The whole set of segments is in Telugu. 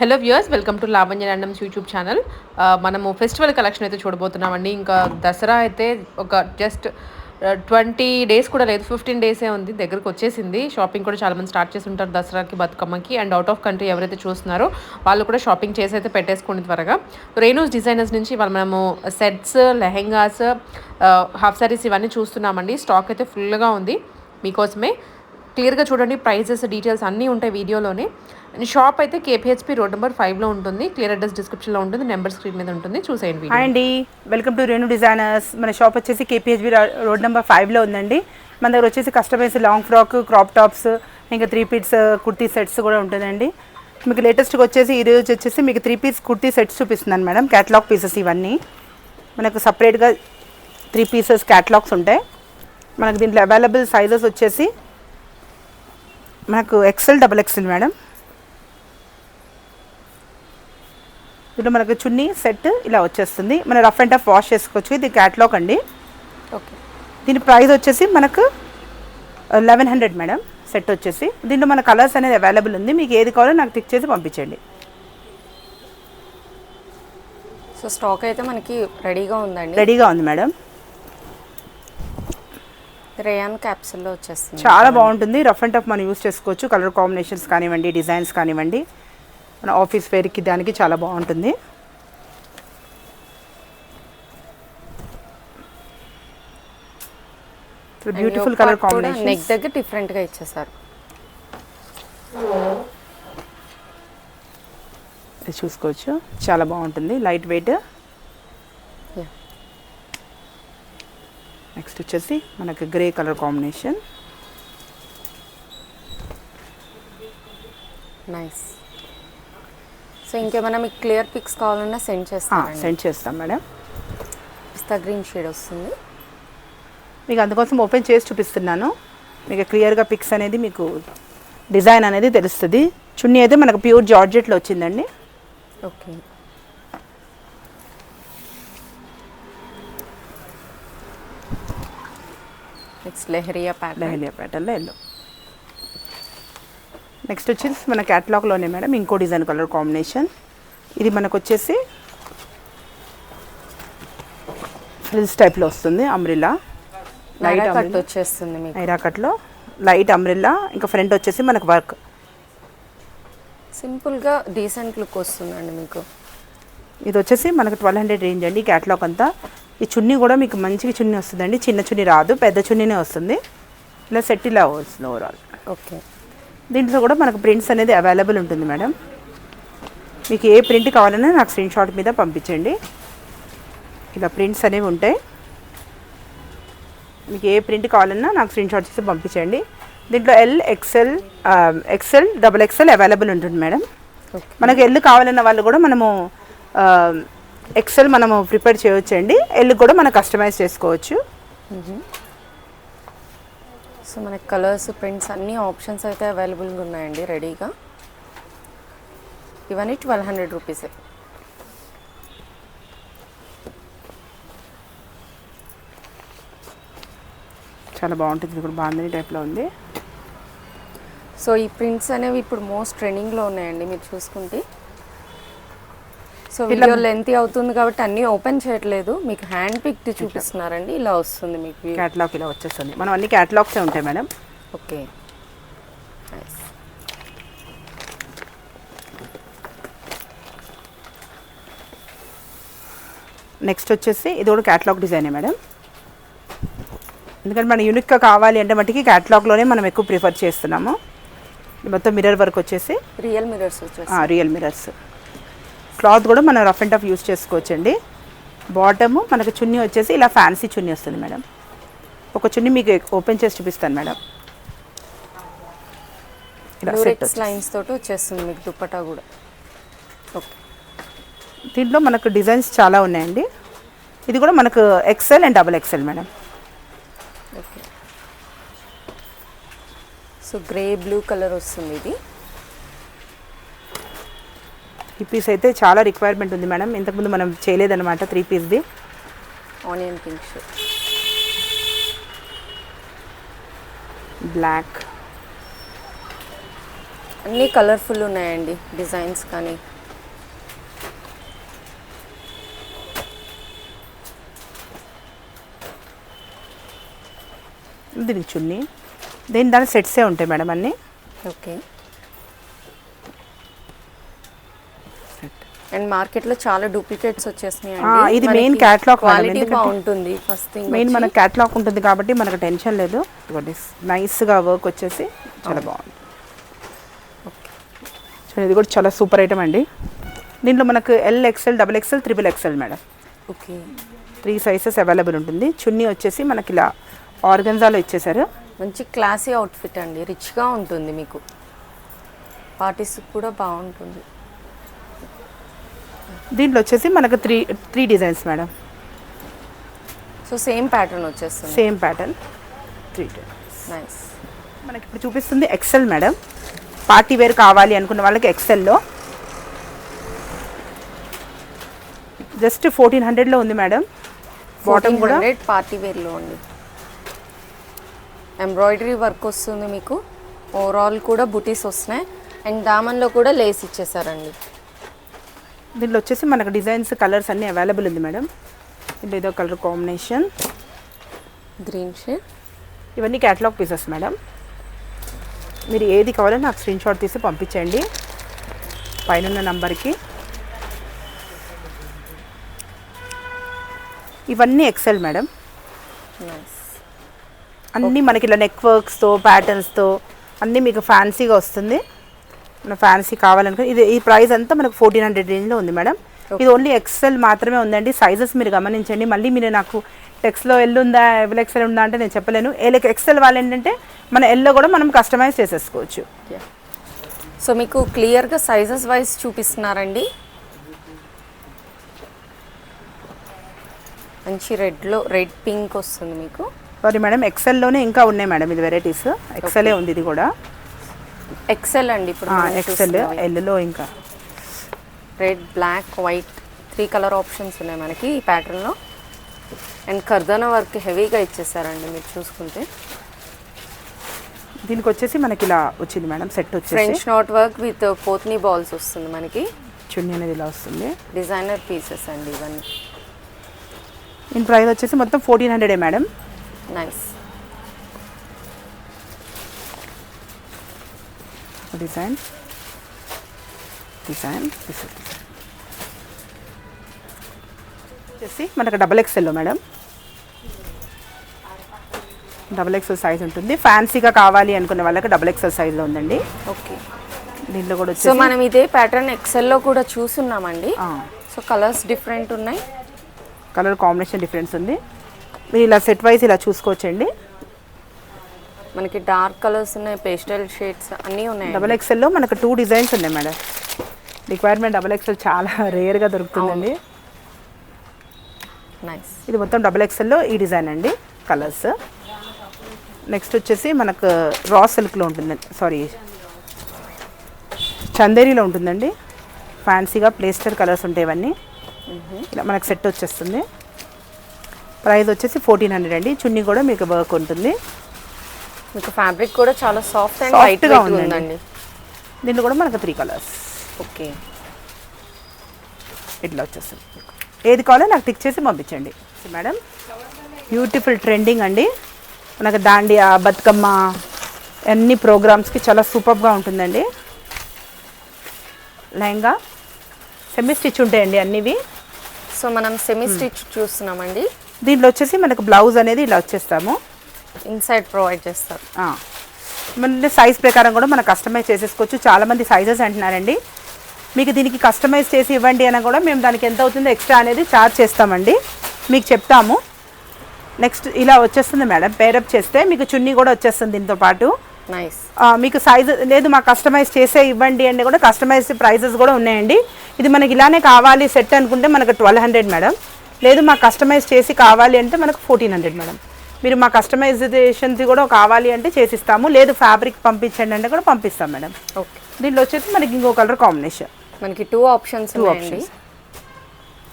Hello viewers welcome to Lavanya randoms YouTube channel. మనము ఫెస్టివల్ కలెక్షన్ అయితే చూడబోతున్నామండి. ఇంకా దసరా అయితే ఒక జస్ట్ ట్వంటీ డేస్ కూడా లేదు ఫిఫ్టీన్ డేసే ఉంది దగ్గరకు వచ్చేసింది. షాపింగ్ కూడా చాలామంది స్టార్ట్ చేసి ఉంటారు దసరాకి బతుకమ్మకి. అండ్ అవుట్ ఆఫ్ కంట్రీ ఎవరైతే చూస్తున్నారో వాళ్ళు కూడా షాపింగ్ చేసి అయితే పెట్టేసుకోండి త్వరగా. రేణూస్ డిజైనర్స్ నుంచి వాళ్ళు మనము సెట్స్ లెహెంగాస్ హాఫ్ సారీస్ ఇవన్నీ చూస్తున్నామండి. స్టాక్ అయితే ఫుల్గా ఉంది. మీకోసమే క్లియర్గా చూడండి ప్రైజెస్ డీటెయిల్స్ అన్నీ ఉంటాయి వీడియోలోనే. షాప్ అయితే కేపీహెచ్పి రోడ్ నెంబర్ ఫైవ్లో ఉంటుంది. క్లియర్ అడ్రస్ డిస్క్రిప్షన్లో ఉంటుంది. నెంబర్ స్క్రీన్ మీద ఉంటుంది. చూసేయండి అండి. Welcome to Renu designers. మన షాప్ వచ్చేసి కేపీహెచ్బి రోడ్ నెంబర్ ఫైవ్లో ఉందండి. మన దగ్గర వచ్చేసి customize long frock crop tops ఇంకా three piece uh, kurti sets కూడా ఉంటుందండి. మీకు లేటెస్ట్గా వచ్చేసి ఈ రోజు వచ్చేసి మీకు త్రీ పీస్ కుర్తీ సెట్స్ చూపిస్తున్నాను మేడం. క్యాటలాగ్ పీసెస్ ఇవన్నీ. మనకు సపరేట్గా త్రీ పీసెస్ క్యాటలాగ్స్ ఉంటాయి. మనకు దీంట్లో అవైలబుల్ సైజెస్ వచ్చేసి మనకు ఎక్సెల్ డబల్ ఎక్సెల్ మేడం. దీంట్లో మనకు చున్నీ సెట్ ఇలా వచ్చేస్తుంది. మన రఫ్ అండ్ టఫ్ వాష్ చేసుకోవచ్చు. ఇది క్యాట్లాగ్ అండి. ఓకే. దీని ప్రైస్ వచ్చేసి మనకు లెవెన్ హండ్రెడ్ మేడం. సెట్ వచ్చేసి. దీంట్లో మన కలర్స్ అనేది అవైలబుల్ ఉంది. మీకు ఏది కావాలో నాకు టిక్ చేసి పంపించండి. సో స్టాక్ అయితే మనకి రెడీగా ఉందండి. రెడీగా ఉంది మేడం. రేయాన్ క్యాప్సూల్లో వచ్చేస్తుంది. చాలా బాగుంటుంది. రఫ్ అండ్ టఫ్ మనం యూస్ చేసుకోవచ్చు. కలర్ కాంబినేషన్స్ కానివ్వండి డిజైన్స్ కానివ్వండి. మన ఆఫీస్ వేర్కి దానికి చాలా బాగుంటుంది. బ్యూటిఫుల్ కలర్ నెక్ కాంబినేషన్ దగ్గర డిఫరెంట్గా ఇచ్చేసారు. ఇది చూసుకోవచ్చు. చాలా బాగుంటుంది. Light weight. నెక్స్ట్ వచ్చేసి మనకి grey colour combination nice so ఇంకేమైనా మీకు క్లియర్ పిక్స్ కావాలన్నా సెండ్ చేస్తాను సెండ్ చేస్తాం మేడం. పిస్తా గ్రీన్ షేడ్ వస్తుంది. మీకు అందుకోసం ఓపెన్ చేసి చూపిస్తున్నాను. మీకు క్లియర్గా పిక్స్ అనేది మీకు డిజైన్ అనేది తెలుస్తుంది. చున్నీ అయితే మనకు ప్యూర్ జార్జెట్లో వచ్చిందండి. Okay. Next leheriya pattern. Leheriya ప్యాటర్న్లో ఎల్లో. నెక్స్ట్ వచ్చేసి మన క్యాటలాగ్లోనే మేడం ఇంకో డిజైన్ కలర్ కాంబినేషన్ ఇది మనకు వచ్చేసి ఫ్రిల్స్ టైప్లో వస్తుంది అమ్రిల్లా లైట్ కట్ వచ్చేస్తుంది ఐరా కట్లో లైట్ అమ్రిల్లా ఇంకా ఫ్రంట్ వచ్చేసి మనకు వర్క్ సింపుల్గా డీసెంట్ లుక్ వస్తుందండి మీకు. ఇది వచ్చేసి మనకు ట్వెల్వ్ హండ్రెడ్ రేంజ్ అండి క్యాటలాగ్ అంతా. ఈ చున్నీ కూడా మీకు మంచిగా చున్నీ వస్తుందండి. చిన్న చున్నీ రాదు పెద్ద చున్నీనే వస్తుంది. ఇలా సెట్ ఇలా వస్తుంది ఓవరాల్ ఓకే దీంట్లో కూడా మనకు ప్రింట్స్ అనేది అవైలబుల్ ఉంటుంది మేడం. మీకు ఏ ప్రింట్ కావాలన్నా నాకు స్క్రీన్ షాట్ మీద పంపించండి. ఇలా ప్రింట్స్ అనేవి ఉంటాయి. మీకు ఏ ప్రింట్ కావాలన్నా నాకు స్క్రీన్ షాట్ చేసి పంపించండి. దీంట్లో L XL XL double XL available ఉంటుంది మేడం. మనకు ఎల్ కావాలన్న వాళ్ళు కూడా మనము ఎక్సెల్ మనము ప్రిపేర్ చేయవచ్చండి. ఎల్ కూడా మనం కస్టమైజ్ చేసుకోవచ్చు. సో మనకి కలర్స్ ప్రింట్స్ అన్ని ఆప్షన్స్ అయితే అవైలబుల్గా ఉన్నాయండి రెడీగా ఇవన్నీ ట్వెల్వ్ హండ్రెడ్ రూపీస్ చాలా బాగుంటుంది. ఇది కూడా బాగుందని టైప్లో ఉంది. సో ఈ ప్రింట్స్ అనేవి ఇప్పుడు మోస్ట్ ట్రెండింగ్లో ఉన్నాయండి మీరు చూసుకుంటే. సో వీడియో లెంత్ అవుతుంది కాబట్టి అన్నీ ఓపెన్ చేయట్లేదు. మీకు హ్యాండ్ పిక్ చూపిస్తున్నారండి. ఇలా వస్తుంది మీకు. క్యాటలాగ్ ఇలా వచ్చేస్తుంది. మనం అన్ని క్యాటలాగ్సే ఉంటాయి మేడం ఓకే నెక్స్ట్ వచ్చేసి ఇది కూడా క్యాటలాగ్ డిజైనే మేడం ఎందుకంటే మన యూనిక్గా కావాలి అంటే మట్టికి క్యాటలాగ్లోనే మనం ఎక్కువ ప్రిఫర్ చేస్తున్నాము. మొత్తం మిర్రర్ వర్క్ వచ్చేసి రియల్ మిరర్స్ వచ్చేసి రియల్ మిరర్స్ క్లాత్ కూడా మనం రఫ్ అండ్ టఫ్ యూస్ చేసుకోవచ్చండి. బాటము మనకు చున్నీ వచ్చేసి ఇలా ఫ్యాన్సీ చున్నీ వస్తుంది మేడం. ఒక చున్నీ మీకు ఓపెన్ చేసి చూపిస్తాను మేడం. లైన్స్ తోటి వచ్చేస్తుంది మీకు దుప్పటా కూడా. ఓకే దీంట్లో మనకు డిజైన్స్ చాలా ఉన్నాయండి. ఇది కూడా మనకు XL and double XL madam. Okay so grey blue colour వస్తుంది ఇది. ఈ పీస్ అయితే చాలా రిక్వైర్మెంట్ ఉంది మేడం. ఇంతకుముందు మనం చేయలేదన్నమాట త్రీ పీస్ది. ఆనియన్ పింక్ బ్లాక్ అన్నీ కలర్ఫుల్ ఉన్నాయండి డిజైన్స్ కానీ. దీని చున్నీ దీని దాని సెట్సే ఉంటాయి మేడం అన్నీ? ఓకే అండ్ మార్కెట్లో చాలా డూప్లికేట్స్ వచ్చేసినాయి ఇది మేడం, క్వాలిటీ ఎందుకంటే- బాగుంటుంది ఫస్ట్ థింగ్ మెయిన్ మన క్యాట్లాగ్ ఉంటుంది కాబట్టి మనకు టెన్షన్ లేదు. ఇదిగోండి నైస్గా వర్క్ వచ్చేసి చాలా బాగుంది. ఇది కూడా చాలా సూపర్ ఐటమ్ అండి. దీంట్లో మనకు L XL double XL triple XL madam. Okay. Three sizes available ఉంటుంది. చున్నీ వచ్చేసి మనకి ఇలా ఆర్గన్జాలో ఇచ్చేసారు మంచి క్లాసీ అవుట్ఫిట్ అండి. రిచ్గా ఉంటుంది మీకు. పార్టీస్ కూడా బాగుంటుంది. దీంట్లో వచ్చేసి మనకు three three designs madam. So same pattern వచ్చేస్తుంది. Same pattern three nice. మనకి ఇప్పుడు చూపిస్తుంది ఎక్సెల్ మేడం. పార్టీ వేర్ కావాలి అనుకున్న వాళ్ళకి ఎక్సెల్లో జస్ట్ ఫోర్టీన్ హండ్రెడ్లో ఉంది మేడం. బాటమ్ కూడా. హండ్రెడ్ పార్టీ వేర్లో అండి ఎంబ్రాయిడరీ వర్క్ వస్తుంది మీకు. ఓవరాల్ కూడా బుటీస్ వస్తున్నాయి. అండ్ దామన్లో కూడా లేస్ ఇచ్చేసారండి. దీంట్లో వచ్చేసి మనకు డిజైన్స్ కలర్స్ అన్నీ అవైలబుల్ ఉంది మేడం. దీంట్లో ఇదో కలర్ కాంబినేషన్. Green shade. ఇవన్నీ క్యాటలాగ్ పీసెస్ మేడం. మీరు ఏది కావాలో నాకు స్క్రీన్ షాట్ తీసి పంపించండి. పైన నంబర్కి. ఇవన్నీ ఎక్సెల్ మేడం. అన్నీ మనకి ఇలా నెక్ వర్క్స్తో ప్యాటర్న్స్తో అన్నీ మీకు ఫ్యాన్సీగా వస్తుంది. మన ఫ్యాన్సీ కావాలనుకో ఇది ఈ ప్రైస్ అంతా మనకు ఫోర్టీన్ హండ్రెడ్ రేంజ్లో ఉంది మేడం ఇది ఓన్లీ ఎక్సెల్ మాత్రమే ఉందండి. సైజెస్ మీరు గమనించండి. మళ్ళీ మీరు నాకు టెక్స్లో ఎల్ ఉందా ఎవల్ ఎక్సెల్ ఉందా అంటే నేను చెప్పలేను. ఏలకి ఎక్సెల్ వాళ్ళు ఏంటంటే మన ఎల్లో కూడా మనం కస్టమైజ్ చేసేసుకోవచ్చు. సో మీకు క్లియర్గా సైజెస్ వైజ్ చూపిస్తున్నారండి. మంచి రెడ్లో రెడ్ పింక్ వస్తుంది మీకు. సారీ మేడం ఎక్సెల్లోనే ఇంకా ఉన్నాయి మేడం ఇది వెరైటీస్ ఎక్సెలే ఉంది ఇది కూడా. ఎక్సెల్ అండి ఇప్పుడు ఎక్సెల్ ఎల్లో ఇంకా. Red black white three colour options ఉన్నాయి మనకి ఈ ప్యాటర్న్లో అండ్ కర్దన వర్క్ హెవీగా ఇచ్చేసారండి మీరు చూసుకుంటే. దీనికి వచ్చేసి మనకి ఇలా వచ్చింది మేడం సెట్ వచ్చేసి. French knot work with potli balls వస్తుంది మనకి. చున్నీ అనేది ఇలా వస్తుంది. డిజైనర్ పీసెస్ అండి ఇవన్నీ. దీని ప్రైస్ వచ్చేసి మొత్తం ఫోర్టీన్ హండ్రెడే మేడం? Nice design. డిజైన్. వచ్చేసి మనకు డబల్ ఎక్స్ఎల్లో మేడం. డబల్ ఎక్స్ఎల్ సైజ్ ఉంటుంది. ఫ్యాన్సీగా కావాలి అనుకునే వాళ్ళకి డబల్ ఎక్స్ఎల్ సైజ్లో ఉందండి. ఓకే. దీంట్లో కూడా సో మనం ఇదే ప్యాటర్న్ ఎక్సెల్లో కూడా చూసున్నామండి. సో కలర్స్ డిఫరెంట్ ఉన్నాయి. కలర్ కాంబినేషన్ డిఫరెన్స్ ఉంది. మీరు ఇలా సెట్ వైజ్ ఇలా చూసుకోవచ్చండి. మనకి డార్క్ కలర్స్ ఉన్నాయి పేస్టల్ షేడ్స్ అన్నీ ఉన్నాయి. డబల్ ఎక్స్ఎల్లో మనకు టూ డిజైన్స్ ఉన్నాయి మేడం రిక్వైర్మెంట్ డబల్ ఎక్స్ఎల్ చాలా రేర్గా దొరుకుతుందండి. నైస్ ఇది మొత్తం డబుల్ ఎక్స్ఎల్లో ఈ డిజైన్ అండి కలర్స్ నెక్స్ట్ వచ్చేసి మనకు రా సిల్క్లో ఉంటుందండి సారీ చందేరిలో ఉంటుందండి. ఫ్యాన్సీగా ప్లేస్టర్ కలర్స్ ఉంటాయి ఇవన్నీ. ఇలా మనకు సెట్ వచ్చేస్తుంది. ప్రైస్ వచ్చేసి ఫోర్టీన్ హండ్రెడ్ అండి. చున్నీ కూడా మీకు వర్క్ ఉంటుంది. మీకు ఫ్యాబ్రిక్ కూడా చాలా సాఫ్ట్ అండ్ లైట్గా. ఉందండి. దీంట్లో కూడా మనకు త్రీ కలర్స్ ఓకే. ఇట్లా వచ్చేస్తుంది. ఏది కావాలో నాకు టిక్ చేసి పంపించండి. మేడం బ్యూటిఫుల్ ట్రెండింగ్ అండి. మనకు దాండియా బతుకమ్మ అన్ని ప్రోగ్రామ్స్కి చాలా సూపర్గా ఉంటుందండి. లెహంగా. సెమీ స్టిచ్ ఉంటాయండి అన్నివి. సో మనం సెమీ స్టిచ్ చూస్తున్నామండి. దీంట్లో వచ్చేసి మనకు బ్లౌజ్ అనేది ఇలా వచ్చేస్తాము. ఇన్సైడ్ ప్రొవైడ్ చేస్తారు. మన సైజ్ ప్రకారం కూడా మనం కస్టమైజ్ చేసేసుకోవచ్చు. చాలామంది సైజెస్ అంటున్నారండి. మీకు దీనికి కస్టమైజ్ చేసి ఇవ్వండి అని కూడా మేము దానికి ఎంత అవుతుందో ఎక్స్ట్రా అనేది ఛార్జ్ చేస్తామండి. మీకు చెప్తాము. నెక్స్ట్ ఇలా వచ్చేస్తుంది మేడం. పేరప్ చేస్తే మీకు చున్నీ కూడా వచ్చేస్తుంది దీంతో పాటు. నైస్ మీకు సైజ్ లేదు మాకు కస్టమైజ్ చేసే ఇవ్వండి అంటే కూడా కస్టమైజ్ ప్రైజెస్ కూడా ఉన్నాయండి. ఇది మనకి ఇలానే కావాలి సెట్ అనుకుంటే మనకు ట్వెల్వ్ హండ్రెడ్ మేడం. లేదు మాకు కస్టమైజ్ చేసి కావాలి అంటే మనకు ఫోర్టీన్ హండ్రెడ్ మేడం. మీరు మా కస్టమైజేషన్స్ కూడా కావాలి అంటే చేసిస్తాము. లేదు ఫ్యాబ్రిక్ పంపించండి అంటే కూడా పంపిస్తాం మేడం. ఓకే దీంట్లో వచ్చేసి మనకి ఇంకో కలర్ కాంబినేషన్ మనకి టూ ఆప్షన్స్ ఉన్నాయండి. options.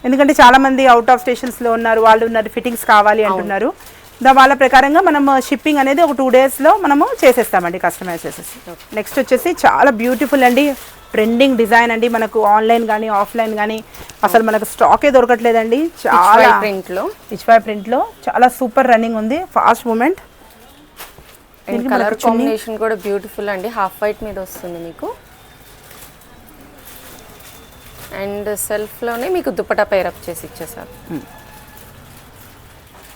ఎందుకంటే చాలా మంది అవుట్ ఆఫ్ స్టేషన్స్లో ఉన్నారు వాళ్ళు ఉన్నారు ఫిట్టింగ్స్ కావాలి అంటున్నారు. దా వాళ్ళ ప్రకారంగా మనం షిప్పింగ్ అనేది ఒక టూ డేస్లో మనము చేసేస్తామండి కస్టమైజ్ చేసేసి. నెక్స్ట్ వచ్చేసి చాలా బ్యూటిఫుల్ అండి. ట్రెండింగ్ డిజైన్ అండి. మనకు ఆన్లైన్ కానీ ఆఫ్లైన్ కానీ అసలు మనకు స్టాకే దొరకట్లేదండి. చాలా ప్రింట్లో పిచ్పాయ్ ప్రింట్లో చాలా సూపర్ రన్నింగ్ ఉంది. ఫాస్ట్ మూమెంట్ కలర్ కాంబినేషన్ కూడా బ్యూటిఫుల్ అండి. హాఫ్ వైట్ మీద వస్తుంది మీకు. అండ్ సెల్ఫ్లోనే మీకు దుపటా పేరప్ చేసి ఇచ్చేసారు.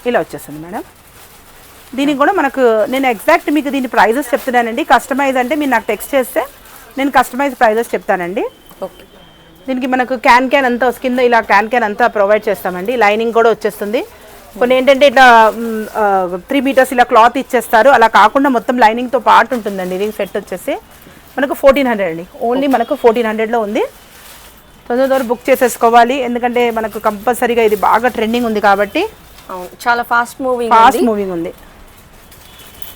ఇలా వచ్చేస్తుంది మేడం. దీనికి కూడా మనకు నేను ఎగ్జాక్ట్ మీకు దీని ప్రైజెస్ చెప్తున్నానండి. కస్టమైజ్ అంటే మీరు నాకు టెక్స్ట్ చేస్తే నేను కస్టమైజ్ ప్రైజెస్ చెప్తానండి. ఓకే. దీనికి మనకు క్యాన్ క్యాన్ అంతా కింద ఇలా క్యాన్ క్యాన్ అంతా ప్రొవైడ్ చేస్తామండి. లైనింగ్ కూడా వచ్చేస్తుంది. కొన్ని ఏంటంటే ఇట్లా త్రీ మీటర్స్ ఇలా క్లాత్ ఇచ్చేస్తారు. అలా కాకుండా మొత్తం లైనింగ్తో పాటు ఉంటుందండి. ఇది సెట్ వచ్చేసి. మనకు ఫోర్టీన్ హండ్రెడ్ అండి. ఓన్లీ మనకు ఫోర్టీన్ హండ్రెడ్లో ఉంది. తొందర తొందర బుక్ చేసేసుకోవాలి. ఎందుకంటే మనకు కంపల్సరీగా ఇది బాగా ట్రెండింగ్ ఉంది కాబట్టి. చాలా ఫాస్ట్ మూవింగ్ ఫాస్ట్ మూవింగ్ ఉంది.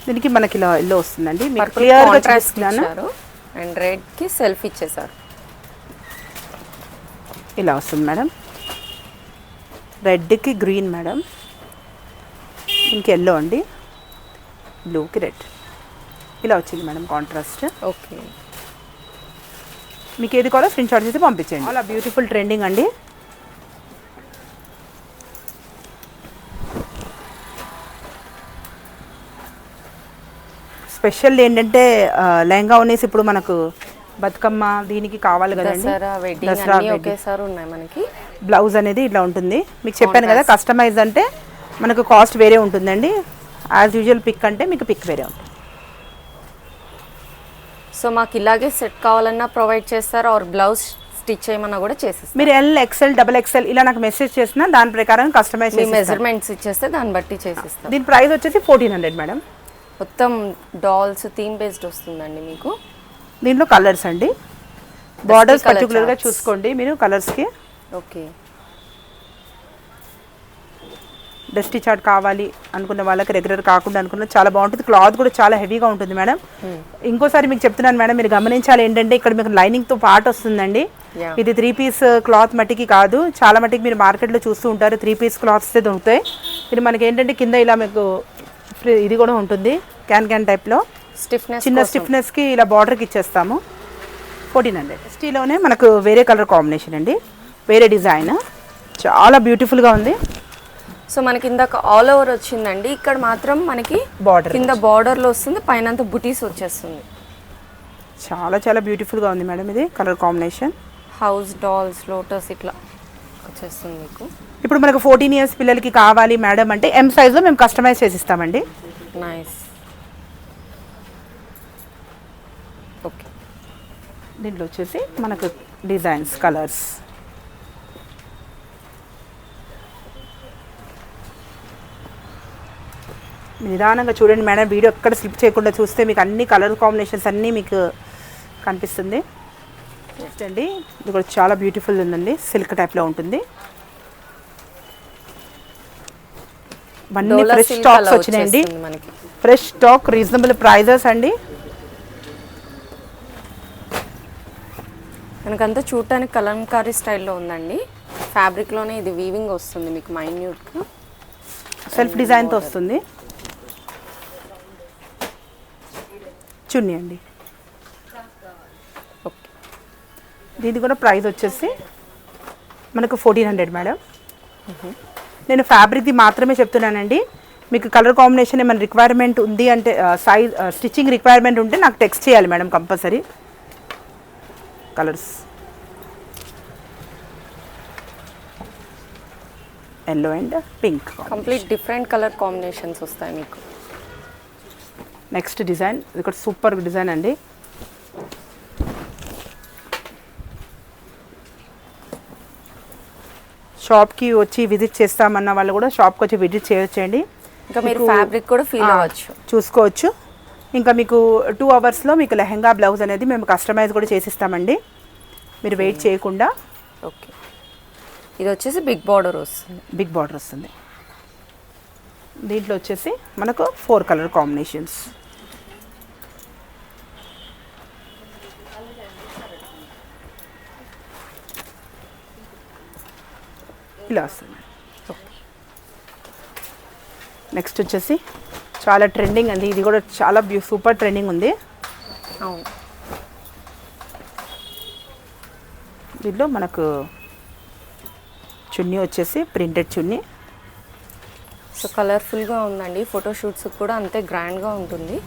దీనికి మనకి ఇలా ఇల్లు వస్తుందండి. క్లియర్గా ఇచ్చారు. అండ్ రెడ్కి సెల్ఫ్ ఇచ్చేసారు ఇలా వస్తుంది మేడం. రెడ్కి గ్రీన్ మేడం. ఇంక ఎల్లో అండి. బ్లూకి రెడ్ ఇలా వచ్చింది మేడం కాంట్రాస్ట్ ఓకే. మీకు ఏది కావాలో స్క్రీన్ షాట్ చేసి పంపించండి అలా బ్యూటిఫుల్ ట్రెండింగ్ అండి. స్పెషల్ ఏంటంటే లెహంగా ఉన్నేసి ఇప్పుడు మనకు బతుకమ్మ దీనికి కావాలి కదండి. దసరా. ఒకేసారి ఉన్నాయి మనకి. బ్లౌజ్ అనేది ఇట్లా ఉంటుంది. మీకు చెప్పాను కదా కస్టమైజ్ అంటే మనకు కాస్ట్ వేరే ఉంటుందండి. యాజ్ యూజువల్ పిక్ అంటే మీకు పిక్ వేరే ఉంటుంది. సో మాకు ఇలాగే సెట్ కావాలన్నా ప్రొవైడ్ చేస్తారు? ఆర్ బ్లౌజ్ స్టిచ్ చేయమన్నా కూడా చేసిస్తారు? మీరు ఎల్ ఎక్సెల్ డబల్ ఎక్సెల్ ఇలా నాకు మెసేజ్ చేసినా దాని ప్రకారం కస్టమైజ్ మెజర్మెంట్స్ ఇచ్చేస్తే దాన్ని బట్టి చేసిస్తాం. దీని ప్రైస్ వచ్చేసి ఫోర్టీన్ హండ్రెడ్ మేడం మొత్తం డాల్స్ థీమ్ బేస్డ్ వస్తుందండి మీకు. దీంట్లో కలర్స్ అండి. బార్డర్స్ పర్టికులర్గా. చూసుకోండి మీరు కలర్స్కి ఓకే. డస్టీ చాట్ కావాలి అనుకున్న వాళ్ళకి రెగ్యులర్ కాకుండా అనుకున్న చాలా బాగుంటుంది. క్లాత్ కూడా చాలా హెవీగా ఉంటుంది మేడం. ఇంకోసారి మీకు చెప్తున్నాను మేడం మీరు గమనించాలి ఏంటంటే ఇక్కడ మీకు లైనింగ్తో పాటు వస్తుందండి. ఇది త్రీ పీస్ క్లాత్ మట్టికి కాదు. చాలా మట్టికి మీరు మార్కెట్లో చూస్తూ ఉంటారు. త్రీ పీస్ క్లాత్స్ దొరుకుతాయి. ఇది మనకి ఏంటంటే కింద ఇలా మీకు ఇది కూడా ఉంటుంది. క్యాన్ క్యాన్ టైప్లో స్టిఫ్నెస్ చిన్న స్టిఫ్నెస్కి ఇలా బార్డర్కి ఇచ్చేస్తాము. ఫోర్టీన్ హండ్రెడ్ ఎస్టీలోనే మనకు వేరే కలర్ కాంబినేషన్ అండి. వేరే డిజైన్ చాలా బ్యూటిఫుల్గా ఉంది. సో మనకి ఇందాక ఆల్ ఓవర్ వచ్చిందండి. ఇక్కడ మాత్రం మనకి బార్డర్ కింద border లో వస్తుంది పైన బుటీస్ వచ్చేస్తుంది. చాలా చాలా బ్యూటిఫుల్గా ఉంది మేడం ఇది colour combination house dolls lotus ఇట్లా వచ్చేస్తుంది మీకు. ఇప్పుడు మనకు ఫోర్టీన్ ఇయర్స్ పిల్లలకి కావాలి మేడం అంటే ఎం సైజ్లో మేము కస్టమైజ్ చేసి ఇస్తామండి. నైస్ దీంట్లో వచ్చేసి మనకు డిజైన్స్ కలర్స్. నిదానంగా చూడండి మేడం వీడియో ఎక్కడ స్లిప్ చేయకుండా చూస్తే మీకు అన్ని కలర్ కాంబినేషన్స్ అన్నీ మీకు కనిపిస్తుంది. అండి ఇది కూడా చాలా బ్యూటిఫుల్ ఉందండి సిల్క్ టైప్లో ఉంటుంది. డోలా ఫ్రెష్ స్టాక్స్ వచ్చినాయండి. ఫ్రెష్ స్టాక్ రీజనబుల్ ప్రైజెస్ అండి. మనకంతా చూడటానికి కలంకారీ స్టైల్లో ఉందండి. ఫ్యాబ్రిక్లోనే ఇది వీవింగ్ వస్తుంది మీకు మైన్యూట్గా సెల్ఫ్ డిజైన్తో వస్తుంది. చున్నీ అండి ఓకే దీని కూడా ప్రైస్ వచ్చేసి మనకు ఫోర్టీన్ హండ్రెడ్ మేడం నేను ఫ్యాబ్రిక్ది మాత్రమే చెప్తున్నానండి. మీకు కలర్ కాంబినేషన్ ఏమైనా రిక్వైర్మెంట్ ఉంది అంటే సైజ్ స్టిచ్చింగ్ రిక్వైర్మెంట్ ఉంటే నాకు టెక్స్ట్ చేయాలి madam compulsory colours. Yellow and pink complete different colour combinations వస్తాయి మీకు. Next design. ఇది కూడా సూపర్ డిజైన్ అండి. షాప్కి వచ్చి విజిట్ చేస్తామన్న వాళ్ళు కూడా షాప్కి వచ్చి విజిట్ చేయొచ్చండి. ఇంకా మీరు ఫ్యాబ్రిక్ కూడా ఫీల్ అవ్వచ్చు. చూసుకోవచ్చు. ఇంకా మీకు టూ అవర్స్లో మీకు లెహంగా బ్లౌజ్ అనేది మేము కస్టమైజ్ కూడా చేసిస్తామండి. మీరు వెయిట్ చేయకుండా. ఓకే ఇది వచ్చేసి బిగ్ బార్డర్ వస్తుంది. బిగ్ బార్డర్ వస్తుంది. దీంట్లో వచ్చేసి మనకు ఫోర్ కలర్ కాంబినేషన్స్ ఇలా వస్తుంది. నెక్స్ట్ వచ్చేసి చాలా ట్రెండింగ్ అండి ఇది కూడా చాలా బ్యూ సూపర్ ట్రెండింగ్ ఉంది. అవును. దీనిలో మనకు చున్నీ వచ్చేసి ప్రింటెడ్ చున్నీ. సో కలర్ఫుల్గా ఉందండి. ఫోటోషూట్స్ కూడా అంతే గ్రాండ్గా ఉంటుంది.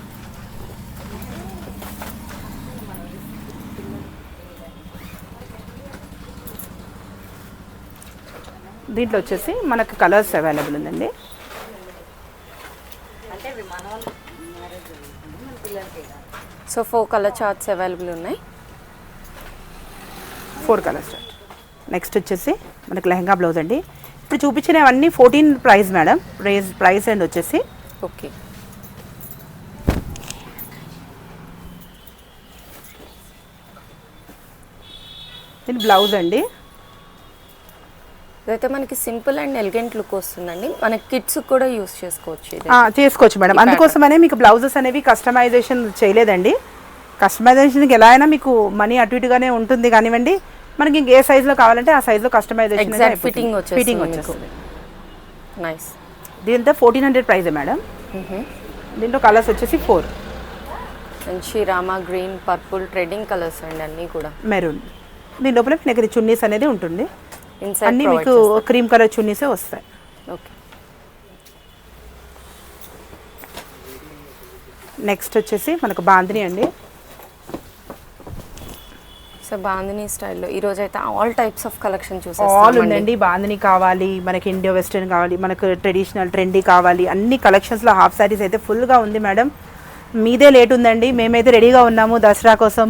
దీంట్లో వచ్చేసి మనకు కలర్స్ అవైలబుల్ ఉందండి. So four colour charts available ఉన్నాయి. ఫోర్ కలర్స్ నెక్స్ట్ వచ్చేసి మనకి లెహంగా బ్లౌజ్ అండి. ఇప్పుడు చూపించినవన్నీ fourteen price madam. Price price and వచ్చేసి ఓకే దీని బ్లౌజ్ అండి. ఇదైతే మనకి సింపుల్ అండ్ ఎలిగెంట్ లుక్ వస్తుందండి. మన కిడ్స్ కూడా యూస్ చేసుకోవచ్చు చేసుకోవచ్చు మేడం. అందుకోసమనే మీకు బ్లౌజెస్ అనేవి కస్టమైజేషన్ చేయలేదండి. కస్టమైజేషన్కి ఎలా అయినా మీకు మనీ అటు ఇటుగానే ఉంటుంది కానివ్వండి. మనకి ఇంక ఏ సైజులో కావాలంటే ఆ సైజులో కస్టమైజేషన్ ఫిట్టింగ్ ఫిట్టింగ్ వచ్చేస్తుంది నైస్ దీంతో ఫోర్టీన్ హండ్రెడ్ ప్రైజే మేడం. దీంట్లో కలర్స్ వచ్చేసి ఫోర్ మంచి rama green purple trending colours అండి అన్నీ కూడా. మెరూన్ దీని లోపల మీకు చున్నీస్ అనేది ఉంటుంది. అన్నీ మీకు క్రీమ్ కలర్ చున్నీసే వస్తాయి. ఓకే నెక్స్ట్ వచ్చేసి మనకు బాందిని అండి. సో బాందినీ స్టైల్లో ఈ రోజు అయితే all types of collection all చూసేస్తామండి ఉందండి. బాందిని కావాలి మనకి ఇండియో వెస్టర్న్ కావాలి మనకు ట్రెడిషనల్ ట్రెండీ కావాలి అన్ని కలెక్షన్స్లో హాఫ్ శారీస్ అయితే ఫుల్గా ఉంది మేడం. మీదే లేట్ ఉందండి. మేమైతే రెడీగా ఉన్నాము. దసరా కోసం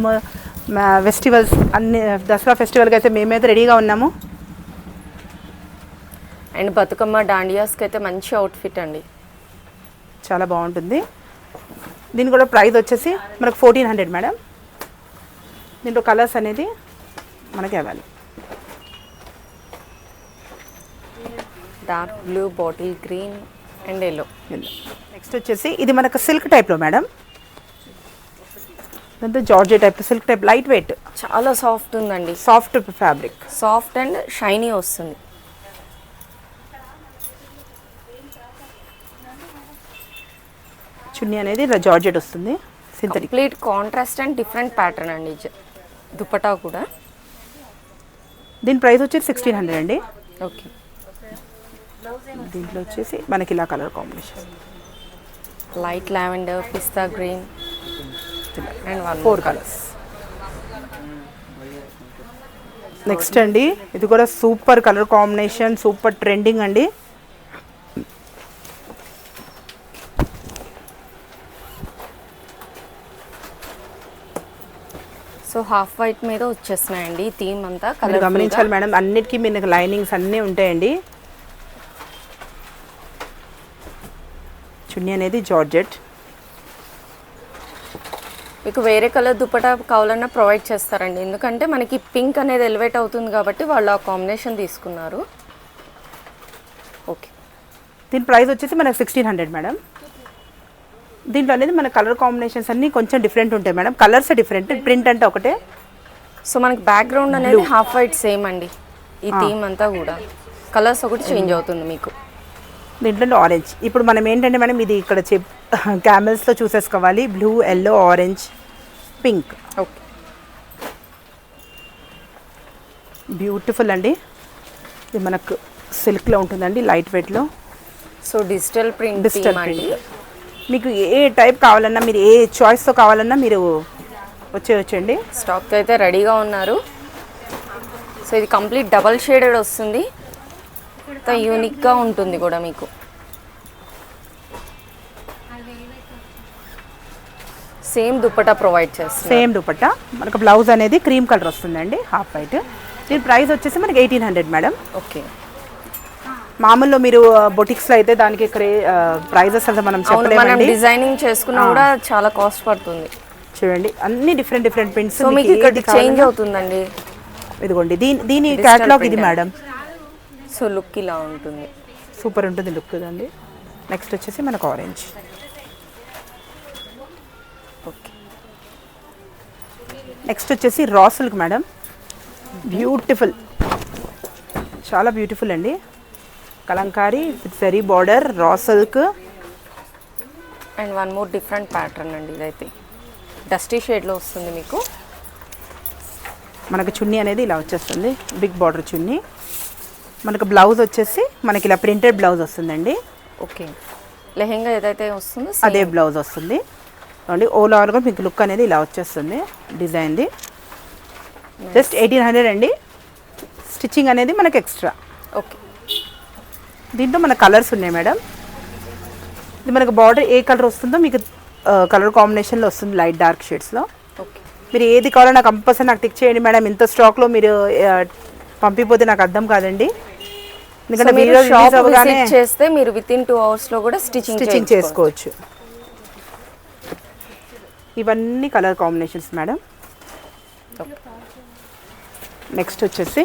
ఫెస్టివల్స్ అన్ని దసరా ఫెస్టివల్కి అయితే మేమైతే రెడీగా ఉన్నాము. అండ్ బతుకమ్మ డాండియాస్కి అయితే మంచి అవుట్ఫిట్ అండి. చాలా బాగుంటుంది. దీని కూడా ప్రైస్ వచ్చేసి మనకు ఫోర్టీన్ హండ్రెడ్ మేడం. దీంట్లో కలర్స్ అనేది మనకి ఇవ్వాలి dark blue bottle green and yellow next వచ్చేసి ఇది మనకు సిల్క్ టైప్లో మేడం. అంటే georgette type silk type light weight చాలా సాఫ్ట్ ఉందండి. Soft fabric soft and shiny వస్తుంది. చున్నీ అనేది ఇలా జార్జెట్ వస్తుంది. Synthetic. Complete contrast and different pattern అండి దుపట్టా కూడా. దీని ప్రైస్ వచ్చేసి సిక్స్టీన్ హండ్రెడ్ అండి. ఓకే. దీంట్లో వచ్చేసి మనకి ఇలా colour combination. Light lavender pista green and one four colours. Next అండి ఇది కూడా super colour combination super trending అండి. సో హాఫ్ వైట్ మీద వచ్చేస్తున్నాయండి థీమ్ అంతా కలర్ గమనించాలి మేడం అన్నిటికీ మీకు లైనింగ్స్ అన్నీ ఉంటాయండి. చున్నీ అనేది జార్జెట్. మీకు వేరే కలర్ దుపట్టా కావాలన్నా ప్రొవైడ్ చేస్తారండి. ఎందుకంటే మనకి పింక్ అనేది ఎలివేట్ అవుతుంది కాబట్టి వాళ్ళు ఆ కాంబినేషన్ తీసుకున్నారు. ఓకే దీని ప్రైస్ వచ్చేసి మనకు సిక్స్టీన్ హండ్రెడ్ మేడం. దీంట్లో అనేది మన కలర్ కాంబినేషన్స్ అన్నీ కొంచెం డిఫరెంట్ ఉంటాయి మేడం కలర్స్ డిఫరెంట్ ప్రింట్ అంటే ఒకటే. సో మనకి బ్యాక్గ్రౌండ్ అనేది హాఫ్ వైట్ సేమ్ అండి. ఈ థీమ్ అంతా కూడా. కలర్స్ ఒకటి చేంజ్ అవుతుంది మీకు. దీంట్లో ఆరెంజ్ ఇప్పుడు మనం ఏంటంటే మేడం ఇది ఇక్కడ చెప్ క్యామెల్స్లో చూసేసుకోవాలి. Blue yellow orange pink okay beautiful అండి. ఇది మనకు సిల్క్లో ఉంటుందండి లైట్ వెయిట్లో so digital print digital print మీకు ఏ టైప్ కావాలన్నా మీరు ఏ చాయిస్తో కావాలన్నా మీరు వచ్చేయచ్చండి స్టాక్ అయితే రెడీగా ఉన్నారు. సో ఇది కంప్లీట్ డబల్ షేడెడ్ వస్తుంది. యూనిక్గా ఉంటుంది కూడా మీకు. సేమ్ దుప్పటా ప్రొవైడ్ చేస్తుంది సేమ్ దుపట్టా. మనకు బ్లౌజ్ అనేది క్రీమ్ కలర్ వస్తుందండి హాఫ్ వైట్ దీని ప్రైస్ వచ్చేసి మనకి ఎయిటీన్ హండ్రెడ్ మేడం ఓకే మామూలులో మీరు బొటిక్స్లో అయితే దానికి ప్రైజెస్ అంతా మనం మనం డిజైనింగ్ చేసుకున్నా కూడా చాలా కాస్ట్ పడుతుంది. చూడండి అన్ని డిఫరెంట్ డిఫరెంట్ ప్రింట్స్ మీకు ఇక్కడ చేంజ్ అవుతుందండి. ఇదిగోండి దీని దీని క్యాటలాగ్ ఇది. మేడం సో లుక్ ఇలా ఉంటుంది. సూపర్ ఉంటుంది లుక్ అండి నెక్స్ట్ వచ్చేసి మనకు ఆరెంజ్ ఓకే నెక్స్ట్ వచ్చేసి రా సిల్క్ మేడం బ్యూటిఫుల్ చాలా బ్యూటిఫుల్ అండి. Kalamkari with very border raw silk and one more different pattern అండి ఇదైతే. డస్టీ షేడ్లో వస్తుంది మీకు. మనకు చున్నీ అనేది ఇలా వచ్చేస్తుంది బిగ్ బార్డర్ చున్నీ. మనకు బ్లౌజ్ వచ్చేసి మనకి ఇలా ప్రింటెడ్ బ్లౌజ్ వస్తుందండి. ఓకే. లెహెంగా ఏదైతే వస్తుందో అదే బ్లౌజ్ వస్తుంది. అండి ఓవరాల్గా మీకు లుక్ అనేది ఇలా వచ్చేస్తుంది డిజైన్ది జస్ట్ ఎయిటీన్ హండ్రెడ్ అండి. స్టిచ్చింగ్ అనేది మనకి ఎక్స్ట్రా ఓకే. దీంట్లో మన కలర్స్ ఉన్నాయి మేడం. ఇది మనకు బార్డర్ ఏ కలర్ వస్తుందో మీకు కలర్ కాంబినేషన్లో వస్తుంది లైట్ డార్క్ షేడ్స్లో ఓకే. మీరు ఏది కావాలో నాకు కంపల్సరీ నాకు టిక్ చేయండి మేడం. ఇంత స్టాక్లో మీరు పంపిపోతే నాకు అర్థం కాదండి. ఎందుకంటే మీరు షాప్ చేస్తే మీరు విత్ ఇన్ టూ అవర్స్లో కూడా స్టిచింగ్ స్టిచ్చింగ్ చేసుకోవచ్చు. ఇవన్నీ కలర్ కాంబినేషన్స్ మేడం. నెక్స్ట్ వచ్చేసి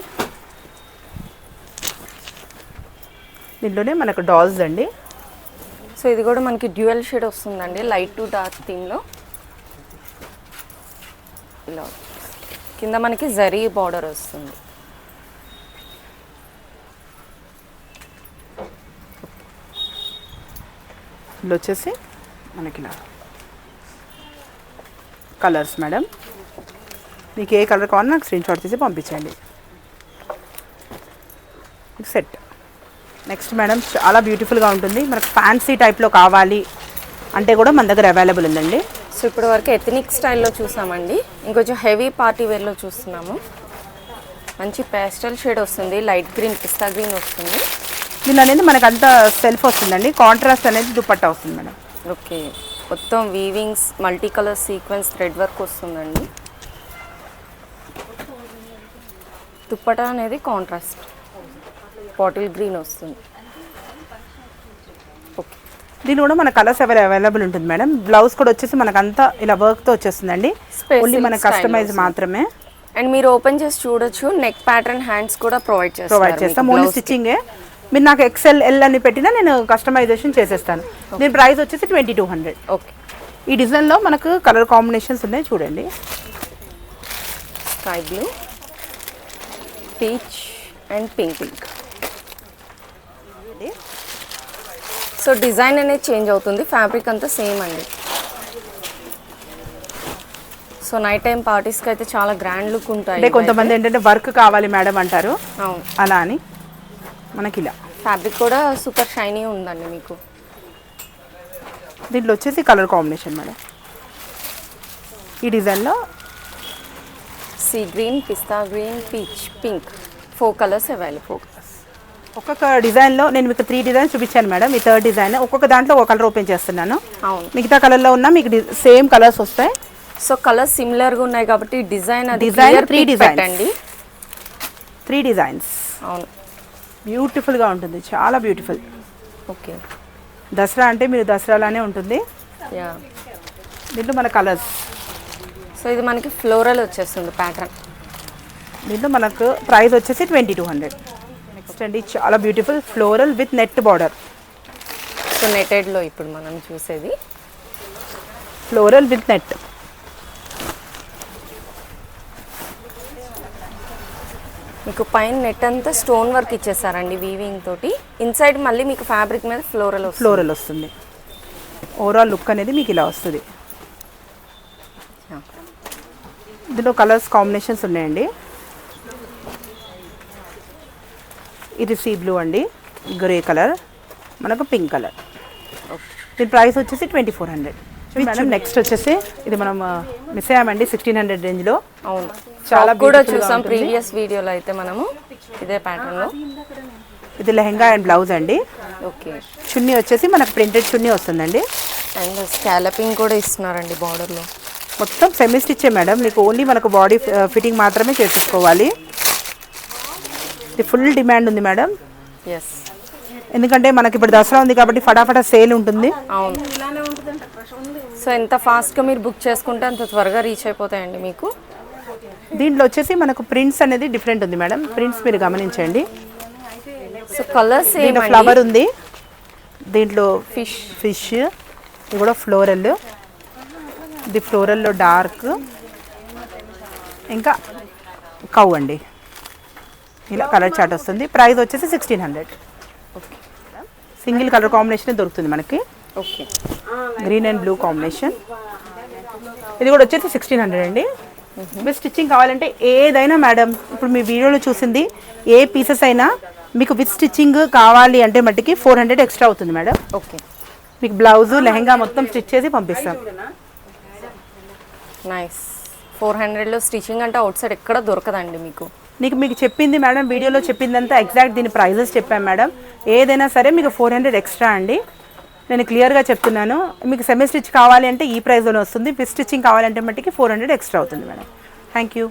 దీంట్లోనే మనకు డాల్స్ అండి. సో ఇది కూడా మనకి డ్యూయల్ షేడ్ వస్తుందండి లైట్ టు డార్క్ థీమ్లో. ఇలా కింద మనకి జరీ బార్డర్ వస్తుంది. ఇందులో వచ్చేసి మనకి ఇలా కలర్స్ మేడం మీకు ఏ కలర్ కావాలో నాకు స్క్రీన్ షాట్ తీసి పంపించండి. సెట్ నెక్స్ట్ మేడం చాలా బ్యూటిఫుల్గా ఉంటుంది. మనకు ఫ్యాన్సీ టైప్లో కావాలి అంటే కూడా మన దగ్గర అవైలబుల్ ఉందండి. సో ఇప్పటి వరకు ఎథనిక్ స్టైల్లో చూసామండి. ఇంకొంచెం హెవీ పార్టీ వేర్లో చూస్తున్నాము. మంచి పేస్టల్ షేడ్ వస్తుంది లైట్ గ్రీన్ పిస్తా గ్రీన్ వస్తుంది. దీనిలో అనేది మనకు అంతా సెల్ఫ్ వస్తుందండి. కాంట్రాస్ట్ అనేది దుపట్టా వస్తుంది మేడం ఓకే మొత్తం weavings multi colour sequence thread work వస్తుందండి. దుప్పటా అనేది కాంట్రాస్ట్ బాటిల్ గ్రీన్ వస్తుంది. ఓకే. దీని కూడా మన కలర్స్ ఎవరు అవైలబుల్ ఉంటుంది మేడం. బ్లౌజ్ కూడా వచ్చేసి మనకు అంతా ఇలా వర్క్తో వచ్చేస్తుందండి. ఓన్లీ మన కస్టమైజ్. మాత్రమే. అండ్ మీరు ఓపెన్ చేసి చూడొచ్చు. నెక్ ప్యాటర్న్ హ్యాండ్స్ కూడా ప్రొవైడ్ చేస్తారు ప్రొవైడ్ చేస్తాం. ఓన్లీ. స్టిచ్చింగే మీరు నాకు ఎక్సెల్ ఎల్ అని పెట్టినా నేను కస్టమైజేషన్ చేసేస్తాను. దీని ప్రైస్ వచ్చేసి ట్వంటీ టూ హండ్రెడ్ ఓకే ఈ డిజైన్లో మనకు కలర్ కాంబినేషన్స్ ఉన్నాయి చూడండి. Sky blue peach and pink pink so design అనేది చేంజ్ అవుతుంది. ఫ్యాబ్రిక్ అంతా సేమ్ అండి. సో నైట్ టైం పార్టీస్కి అయితే చాలా గ్రాండ్ లుక్ ఉంటాయి అంటే కొంతమంది ఏంటంటే వర్క్ కావాలి మేడం అంటారు. అవును. అలా అని. మనకి ఇలా ఫ్యాబ్రిక్ కూడా సూపర్ షైనీ ఉందండి మీకు. దీంట్లో వచ్చేసి కలర్ కాంబినేషన్ మేడం ఈ డిజైన్లో sea green pista green peach pink four colours available ఒక్కొక్క డిజైన్లో నేను మీకు త్రీ డిజైన్స్ చూపించాను మేడం. ఈ థర్డ్ డిజైన్ ఒక్కొక్క దాంట్లో ఒక కలర్ ఓపెన్ చేస్తున్నాను. అవును. మిగతా కలర్లో ఉన్న మీకు సేమ్ కలర్స్ వస్తాయి. సో కలర్స్ సిమిలర్గా ఉన్నాయి కాబట్టి డిజైన్ three pic designs. పెట్టండి. Three designs. అవును. బ్యూటిఫుల్గా ఉంటుంది. చాలా బ్యూటిఫుల్. ఓకే. దసరా అంటే మీరు దసరాలానే ఉంటుంది. యా. దీంట్లో మన కలర్స్. సో ఇది మనకి ఫ్లోరల్ వచ్చేస్తుంది ప్యాటర్న్. దీంట్లో మనకు ప్రైస్ వచ్చేసి ట్వంటీ టూ హండ్రెడ్. నెక్స్ట్ అండి. చాలా beautiful floral with net border so నెటెడ్లో ఇప్పుడు మనం చూసేది. ఫ్లోరల్ విత్ నెట్ మీకు పైన నెట్ అంతా స్టోన్ వర్క్ ఇచ్చేసారండి వీవింగ్ తోటి. ఇన్సైడ్ మళ్ళీ మీకు ఫ్యాబ్రిక్ మీద ఫ్లోరల్ ఫ్లోరల్ వస్తుంది. ఓవరాల్ లుక్ అనేది మీకు ఇలా వస్తుంది. ఇందులో కలర్స్ కాంబినేషన్స్ ఉన్నాయండి. ఇది సీ బ్లూ అండి గ్రే కలర్ మనకు పింక్ కలర్. దీని ప్రైస్ వచ్చేసి twenty four hundred. Madam next వచ్చేసి ఇది మనం మిస్ అయ్యామండి సిక్స్టీన్ హండ్రెడ్ రేంజ్లో. అవును. చాలా కూడా చూసాం. ప్రీవియస్ వీడియోలో అయితే మనము ఇదే ప్యాటర్న్లో ఇది లెహెంగా అండ్ బ్లౌజ్ అండి. ఓకే. చున్నీ వచ్చేసి మనకు ప్రింటెడ్ చున్నీ వస్తుందండి. అండ్ స్కాలపింగ్ కూడా ఇస్తున్నారండి బార్డర్లో మొత్తం సెమీ స్టిచ్చే మేడం మీకు ఓన్లీ మనకు బాడీ ఫిట్టింగ్ మాత్రమే చేసేసుకోవాలి. ఇది ఫుల్ డిమాండ్ ఉంది మేడం. ఎస్ ఎందుకంటే మనకి ఇప్పుడు దసరా ఉంది కాబట్టి ఫటాఫటా సేల్ ఉంటుంది. అవును. సో ఎంత ఫాస్ట్గా మీరు బుక్ చేసుకుంటే అంత త్వరగా రీచ్ అయిపోతాయండి మీకు? దీంట్లో వచ్చేసి మనకు ప్రింట్స్ అనేది డిఫరెంట్ ఉంది మేడం. ప్రింట్స్ మీరు గమనించండి. సో కలర్స్ ఫ్లవర్ ఉంది. దీంట్లో ఫిష్ ఫిష్ ఇది కూడా ఫ్లోరల్ ఇది ఫ్లోరల్లో డార్క్ ఇంకా కౌ అండి. ఇలా కలర్ చార్ట్ వస్తుంది. ప్రైస్ వచ్చేసి sixteen hundred okay single colour combination దొరుకుతుంది మనకి. Okay green and blue combination ఇది కూడా వచ్చేసి సిక్స్టీన్ హండ్రెడ్ అండి. మీరు స్టిచ్చింగ్ కావాలంటే ఏదైనా మేడం ఇప్పుడు మీ వీడియోలో చూసింది ఏ పీసెస్ అయినా మీకు విత్ స్టిచ్చింగ్ కావాలి అంటే మట్టికి ఫోర్ హండ్రెడ్ ఎక్స్ట్రా అవుతుంది మేడం ఓకే మీకు బ్లౌజ్ లెహంగా మొత్తం స్టిచ్ చేసి పంపిస్తాం. నైస్ ఫోర్ హండ్రెడ్లో స్టిచ్చింగ్ అంటే అవుట్ సైడ్ ఎక్కడ దొరకదండి మీకు. నీకు మీకు చెప్పింది మేడం వీడియోలో చెప్పిందంతా ఎగ్జాక్ట్ దీని ప్రైజెస్ చెప్పాను మేడం. ఏదైనా సరే మీకు ఫోర్ హండ్రెడ్ ఎక్స్ట్రా అండి. నేను క్లియర్గా చెప్తున్నాను. మీకు సెమీ స్టిచ్ కావాలి అంటే ఈ ప్రైజ్లో వస్తుంది. ఫిస్ట్ స్టిచ్చింగ్ కావాలంటే మట్టికి ఫోర్ హండ్రెడ్ ఎక్స్ట్రా అవుతుంది మేడం. Thank you